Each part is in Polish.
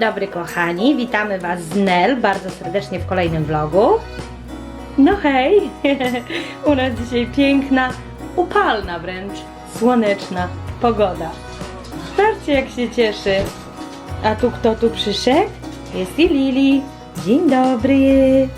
dobry kochani, witamy Was z Nel bardzo serdecznie w kolejnym vlogu. No hej, u nas dzisiaj piękna, upalna wręcz, słoneczna pogoda. Patrzcie jak się cieszy. A tu kto tu przyszedł? Jest i Lili. Dzień dobry.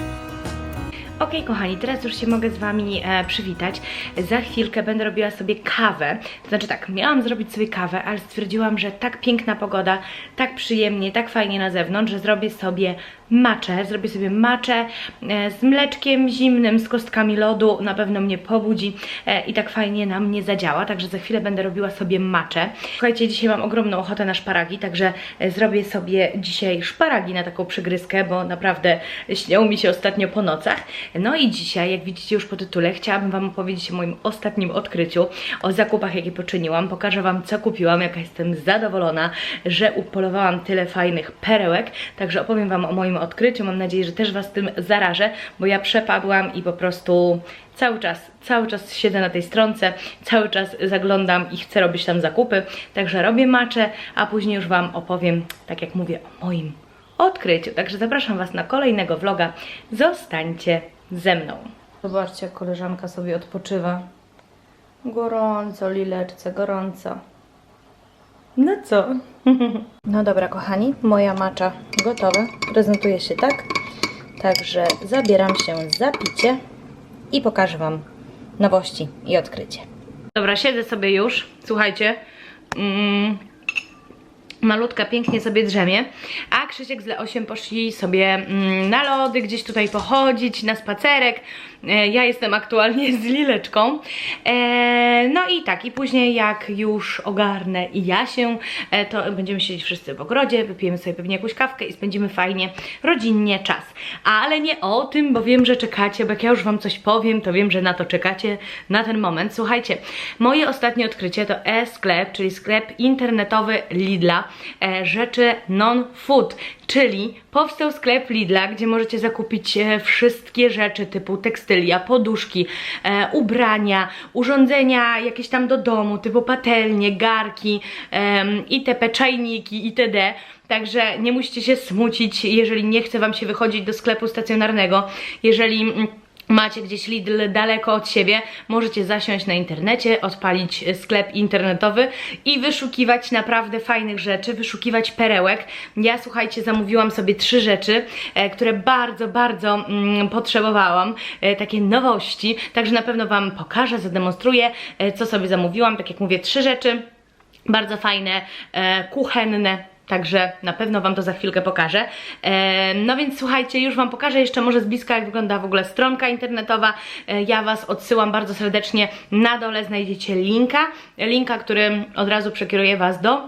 Okej, kochani, teraz już się mogę z Wami e, przywitać. Za chwilkę będę robiła sobie kawę. To znaczy tak, miałam zrobić sobie kawę, ale stwierdziłam, że tak piękna pogoda, tak przyjemnie, tak fajnie na zewnątrz, że zrobię sobie maczę. Zrobię sobie maczę e, z mleczkiem zimnym, z kostkami lodu. Na pewno mnie pobudzi e, i tak fajnie na mnie zadziała. Także za chwilę będę robiła sobie maczę. Słuchajcie, dzisiaj mam ogromną ochotę na szparagi, także e, zrobię sobie dzisiaj szparagi na taką przygryzkę, bo naprawdę śnią mi się ostatnio po nocach. No i dzisiaj, jak widzicie już po tytule, chciałabym Wam opowiedzieć o moim ostatnim odkryciu, o zakupach, jakie poczyniłam. Pokażę Wam, co kupiłam, jaka jestem zadowolona, że upolowałam tyle fajnych perełek. Także opowiem Wam o moim odkryciu. Mam nadzieję, że też Was tym zarażę, bo ja przepadłam i po prostu cały czas, cały czas siedzę na tej stronce, cały czas zaglądam i chcę robić tam zakupy. Także robię maczę, a później już Wam opowiem, tak jak mówię, o moim odkryciu. Także zapraszam Was na kolejnego vloga. Zostańcie ze mną. Zobaczcie, jak koleżanka sobie odpoczywa. Gorąco, Lileczce, gorąco. No co? No dobra, kochani, moja macza gotowa. Prezentuje się tak. Także zabieram się za picie i pokażę Wam nowości i odkrycie. Dobra, siedzę sobie już. Słuchajcie. Mm, Malutka pięknie sobie drzemie, a Krzysiek z Leosiem poszli sobie mm, na lody, gdzieś tutaj pochodzić, na spacerek. E, ja jestem aktualnie z Lileczką. E, no i tak, i później jak już ogarnę i ja się, e, to będziemy siedzieć wszyscy w ogrodzie, wypijemy sobie pewnie jakąś kawkę i spędzimy fajnie, rodzinnie czas. Ale nie o tym, bo wiem, że czekacie, bo jak ja już Wam coś powiem, to wiem, że na to czekacie, na ten moment. Słuchajcie, moje ostatnie odkrycie to e-sklep, czyli sklep internetowy Lidla, rzeczy non-food, czyli powstał sklep Lidla, gdzie możecie zakupić e, wszystkie rzeczy typu tekstylia, poduszki, e, ubrania, urządzenia jakieś tam do domu, typu patelnie, garki, itp., czajniki itd., Także nie musicie się smucić, jeżeli nie chce Wam się wychodzić do sklepu stacjonarnego, jeżeli mm, macie gdzieś Lidl daleko od siebie, możecie zasiąść na internecie, odpalić sklep internetowy i wyszukiwać naprawdę fajnych rzeczy, wyszukiwać perełek. Ja słuchajcie, zamówiłam sobie trzy rzeczy, e, które bardzo, bardzo mm, potrzebowałam, e, takie nowości, także na pewno Wam pokażę, zademonstruję, e, co sobie zamówiłam. Tak jak mówię, trzy rzeczy, bardzo fajne, kuchenne, Także na pewno Wam to za chwilkę pokażę. E, no więc słuchajcie, już Wam pokażę jeszcze może z bliska, jak wygląda w ogóle stronka internetowa. E, ja Was odsyłam bardzo serdecznie. Na dole znajdziecie linka. Linka, który od razu przekieruje Was do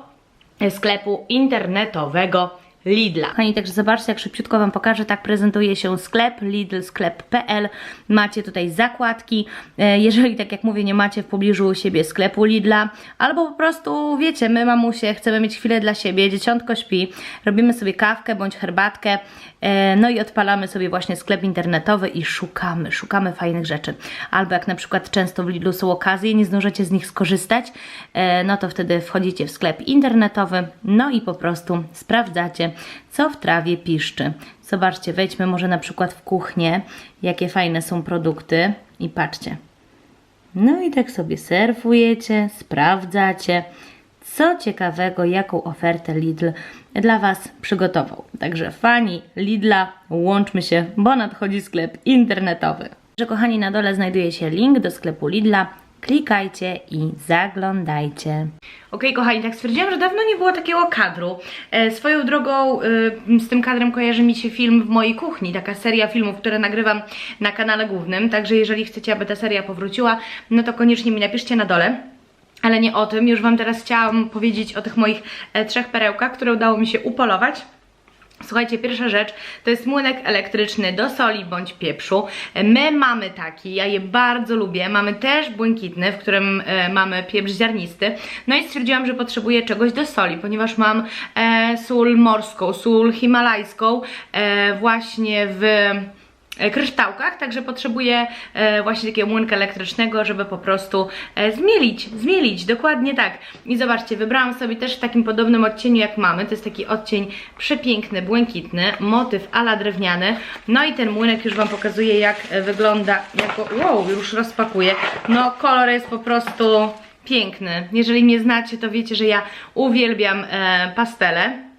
sklepu internetowego Lidla. Kochani, także zobaczcie, jak szybciutko Wam pokażę, tak prezentuje się sklep lidlsklep.pl. Macie tutaj zakładki. E, Jeżeli, tak jak mówię, nie macie w pobliżu siebie sklepu Lidla, albo po prostu, wiecie, my mamusie chcemy mieć chwilę dla siebie, dzieciątko śpi, robimy sobie kawkę bądź herbatkę, e, no i odpalamy sobie właśnie sklep internetowy i szukamy, szukamy fajnych rzeczy. Albo jak na przykład często w Lidlu są okazje nie zdążycie z nich skorzystać, e, no to wtedy wchodzicie w sklep internetowy, no i po prostu sprawdzacie, co w trawie piszczy. Zobaczcie, wejdźmy może na przykład w kuchnię, jakie fajne są produkty i patrzcie. No i tak sobie serwujecie, sprawdzacie, co ciekawego, jaką ofertę Lidl dla Was przygotował. Także fani Lidla, łączmy się, bo nadchodzi sklep internetowy. Że kochani, na dole znajduje się link do sklepu Lidla. Klikajcie i zaglądajcie. Okej, kochani, tak stwierdziłam, że dawno nie było takiego kadru. E, swoją drogą e, z tym kadrem kojarzy mi się film w mojej kuchni, taka seria filmów, które nagrywam na kanale głównym. Także jeżeli chcecie, aby ta seria powróciła, no to koniecznie mi napiszcie na dole. Ale nie o tym, już Wam teraz chciałam powiedzieć o tych moich e, trzech perełkach, które udało mi się upolować. Słuchajcie, pierwsza rzecz to jest młynek elektryczny do soli bądź pieprzu. My mamy taki, ja je bardzo lubię. Mamy też błękitny, w którym e, mamy pieprz ziarnisty. No i stwierdziłam, że potrzebuję czegoś do soli, ponieważ mam e, sól morską, sól himalajską e, właśnie w kryształkach, także potrzebuję e, właśnie takiego młynka elektrycznego, żeby po prostu e, zmielić, zmielić, dokładnie tak. I zobaczcie, wybrałam sobie też w takim podobnym odcieniu jak mamy, to jest taki odcień przepiękny, błękitny, motyw ala drewniany, no i ten młynek już Wam pokazuje jak e, wygląda, jak go, wow, już rozpakuję, no kolor jest po prostu piękny, jeżeli mnie znacie to wiecie, że ja uwielbiam e, pastele,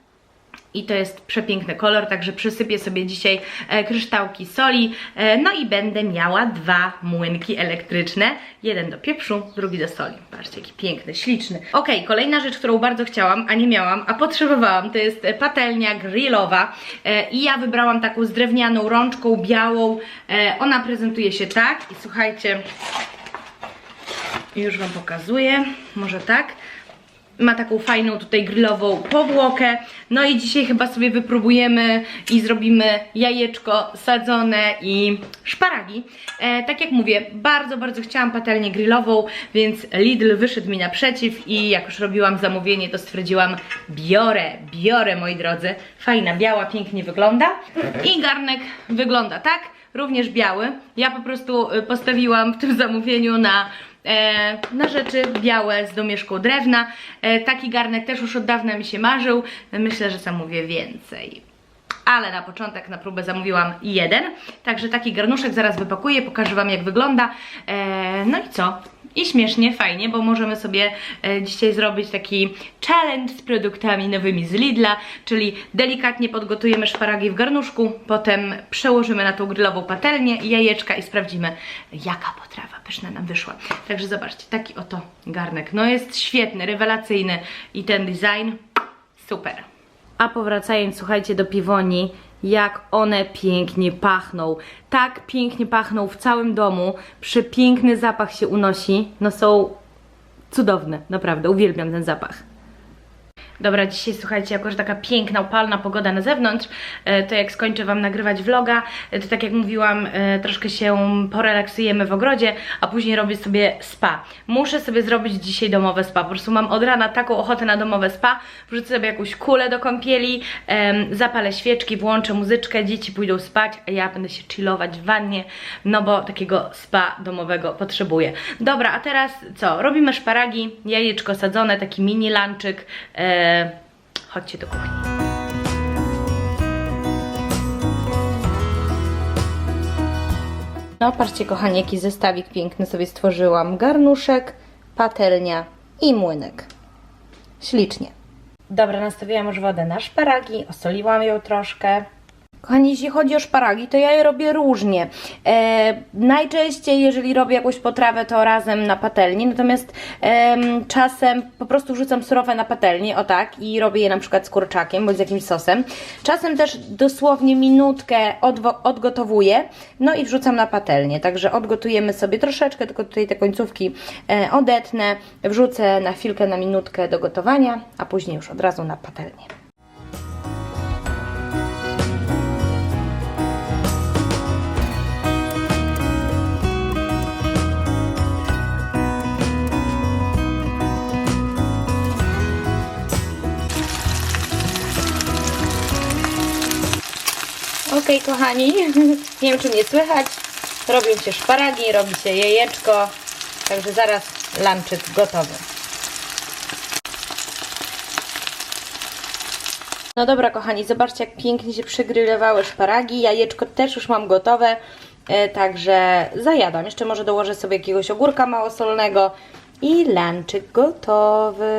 i to jest przepiękny kolor, także przysypię sobie dzisiaj e, kryształki soli. E, no i będę miała dwa młynki elektryczne. Jeden do pieprzu, drugi do soli. Patrzcie, jaki piękny, śliczny. Ok, kolejna rzecz, którą bardzo chciałam, a nie miałam, a potrzebowałam, to jest patelnia grillowa. E, I ja wybrałam taką z drewnianą rączką, białą. Ona prezentuje się tak i słuchajcie, już Wam pokazuję, może tak. Ma taką fajną tutaj grillową powłokę. No i dzisiaj chyba sobie wypróbujemy i zrobimy jajeczko sadzone i szparagi. E, tak jak mówię, bardzo, bardzo chciałam patelnię grillową, więc Lidl wyszedł mi naprzeciw i jak już robiłam zamówienie, to stwierdziłam, biorę, biorę moi drodzy. Fajna, biała, pięknie wygląda. I garnek wygląda tak, również biały. Ja po prostu y, postawiłam w tym zamówieniu na e, na rzeczy białe z domieszką drewna. E, taki garnek też już od dawna mi się marzył. Myślę, że zamówię więcej. Ale na początek na próbę zamówiłam jeden. Także taki garnuszek zaraz wypakuję, pokażę Wam jak wygląda. E, no i co? I śmiesznie, fajnie, bo możemy sobie e, dzisiaj zrobić taki challenge z produktami nowymi z Lidla, czyli delikatnie podgotujemy szparagi w garnuszku, potem przełożymy na tą grillową patelnię jajeczka i sprawdzimy jaka potrawa pyszna nam wyszła. Także zobaczcie, taki oto garnek. No jest świetny, rewelacyjny i ten design super. A powracając, słuchajcie, do piwoni, jak one pięknie pachną. Tak pięknie pachną w całym domu. Przepiękny zapach się unosi. No są cudowne, naprawdę. Uwielbiam ten zapach. Dobra, dzisiaj słuchajcie, jako że taka piękna, upalna pogoda na zewnątrz, e, to jak skończę Wam nagrywać vloga, e, to tak jak mówiłam, e, troszkę się porelaksujemy w ogrodzie, a później robię sobie spa. Muszę sobie zrobić dzisiaj domowe spa, po prostu mam od rana taką ochotę na domowe spa, wrzucę sobie jakąś kulę do kąpieli, zapalę świeczki, włączę muzyczkę, dzieci pójdą spać, a ja będę się chillować w wannie, no bo takiego spa domowego potrzebuję. Dobra, a teraz co? Robimy szparagi, jajeczko sadzone, taki mini lanczyk, chodźcie do kuchni. No patrzcie kochani, jaki zestawik piękny sobie stworzyłam. Garnuszek, patelnia i młynek. Ślicznie. Dobra, nastawiłam już wodę na szparagi, osoliłam ją troszkę. Kochani, jeśli chodzi o szparagi, to ja je robię różnie. E, najczęściej, jeżeli robię jakąś potrawę, to razem na patelni, natomiast em, czasem po prostu wrzucam surowe na patelnię, o tak, i robię je na przykład z kurczakiem bądź z jakimś sosem. Czasem też dosłownie minutkę odgotowuję, no i wrzucam na patelnię. Także odgotujemy sobie troszeczkę, tylko tutaj te końcówki e, odetnę, wrzucę na chwilkę, na minutkę do gotowania, a później już od razu na patelnię. Okej, kochani, nie wiem czy mnie słychać. Robią się szparagi, robi się jajeczko, także zaraz lanczyk gotowy. No dobra, kochani, zobaczcie jak pięknie się przygrillowały szparagi. Jajeczko też już mam gotowe, e, także zajadam. Jeszcze może dołożę sobie jakiegoś ogórka małosolnego i lanczyk gotowy.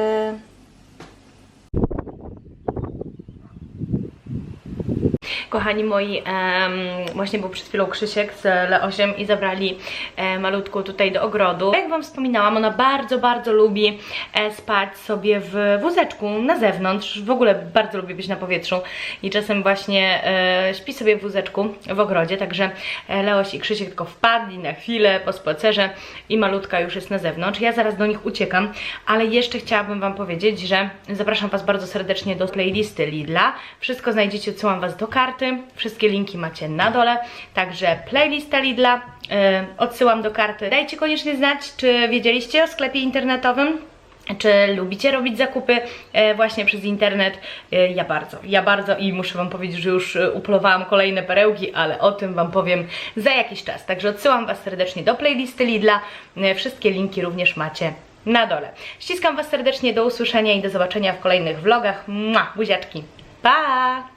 Kochani moi, właśnie był przed chwilą Krzysiek z Le8 i zabrali malutką tutaj do ogrodu. Jak Wam wspominałam, ona bardzo, bardzo lubi e, spać sobie w wózeczku na zewnątrz. W ogóle bardzo lubi być na powietrzu i czasem właśnie e, śpi sobie w wózeczku w ogrodzie, także e, Leoś i Krzysiek tylko wpadli na chwilę po spacerze i malutka już jest na zewnątrz. Ja zaraz do nich uciekam, ale jeszcze chciałabym Wam powiedzieć, że zapraszam Was bardzo serdecznie do playlisty Lidla. Wszystko znajdziecie, odsyłam Was do karty. Wszystkie linki macie na dole. Także playlista Lidla yy, odsyłam do karty. Dajcie koniecznie znać, czy wiedzieliście o sklepie internetowym Czy lubicie robić zakupy e, właśnie przez internet? E, ja bardzo, ja bardzo i muszę Wam powiedzieć, że już e, upolowałam kolejne perełki, ale o tym Wam powiem za jakiś czas. Także odsyłam Was serdecznie do playlisty Lidla. Wszystkie linki również macie na dole. Ściskam Was serdecznie, do usłyszenia i do zobaczenia w kolejnych vlogach. Mua, buziaczki, pa!